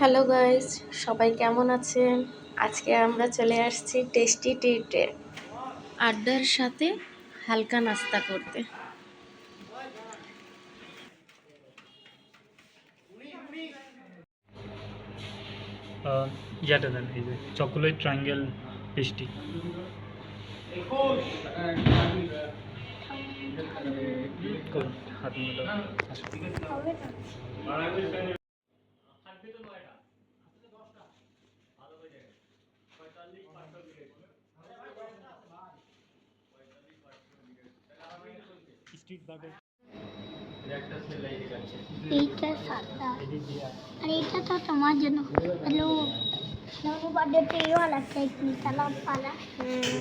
Hello guys সবাই কেমন আছেন? আজকে আমরা চলে আসছি টেস্টি ট্রিটে। আড্ডার সাথে হালকা নাস্তা করতে। ইয়াটা দেন এই যে চকোলেট ট্রায়াঙ্গেল পেস্টি করুন হাত মেলো। স্ট্রিট বার্গার এইটা সাদা আর এটা তো তোমার জন্য হ্যালো নবু বার্থডে ये वाला केक निकाला वाला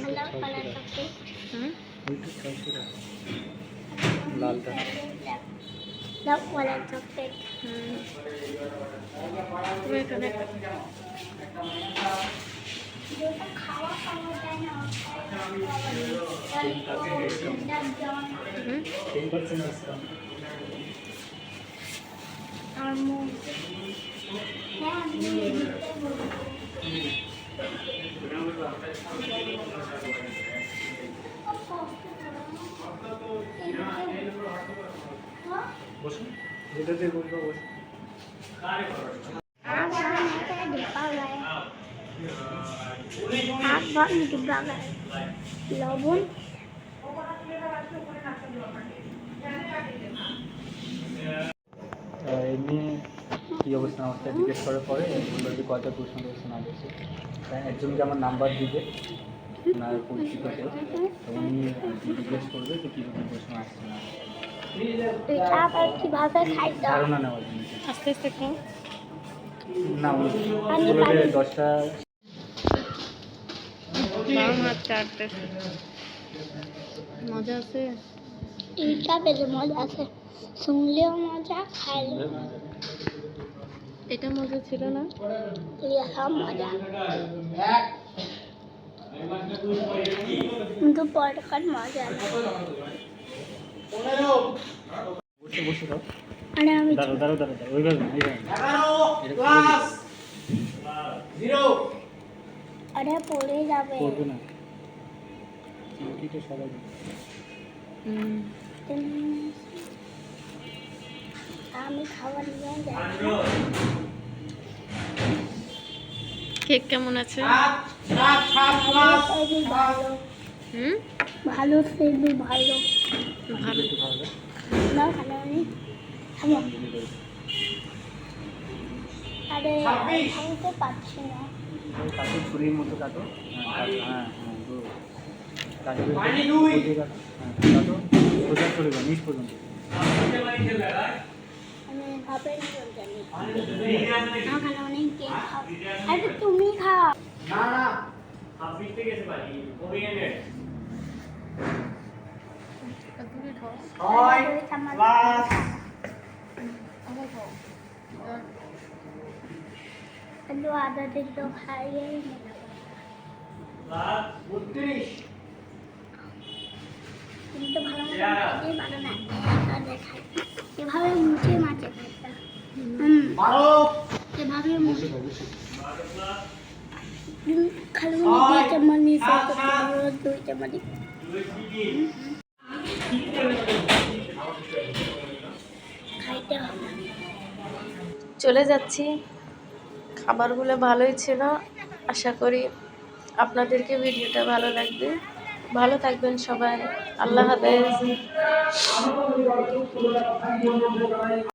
कलर वाला चॉकलेट হুম লালটা लव वाला चॉकलेट হুম। বসুন যেটাতে বলব বসুন Hot button to brother. Lobun. এমনি কী অবস্থা? অবস্থা জিজ্ঞেস করার পরে বলল কয়টা প্রশ্ন করেছে না তা একজনকে আমার নাম্বার দিবে ওনার পরিচিত কেউ। উনি জিজ্ঞেস করবে যে কীরকম প্রশ্ন আসছে না? ধারণা নেওয়ার জন্য। আস্তে আস্তে না। দশটা বাম হাত মজা আছে? এইটা বেশ মজা আছে। শুনলেও মজা খাইলেও এটা মজা ছিল না? মজা। কিন্তু পরকার মজা না। বসে বসে দাও। মানে আমি ওইভাবে এইভাবে না। এটা আরে পড়ে যাবে। করবে না। চিমটিটা সবাই হুম। আমি খাবার নিয়ে যাই। কেক কেমন আছে? হুম? ভালো সেবি ভালো। ভালো। না ভালো নেই। আরে ভাঙতে পারছি না। ওই কাটো ছুরির মতো কাটো হ্যাঁ কাটো, হ্যাঁ হ্যাঁ good. কাটো বুঝে কাটো হ্যাঁ কাটো সোজা করে দাও নিচ পর্যন্ত আমি ভাবে জানি না ভালো নেই কে খাও আরে তুমি খাও ছয় ক্লাস কিন্তু আদা দিল খাইয়ে কিন্তু ভালো পারে না এভাবে মুছে মাছে এভাবে মুছে খালি দুই চামচ নিচে দুই খাইতে হবে চলে যাচ্ছি খাবারগুলো ভালোই ছিল। আশা করি আপনাদেরকে ভিডিওটা ভালো লাগবে। ভালো থাকবেন সবাই। আল্লাহ হাফেজ।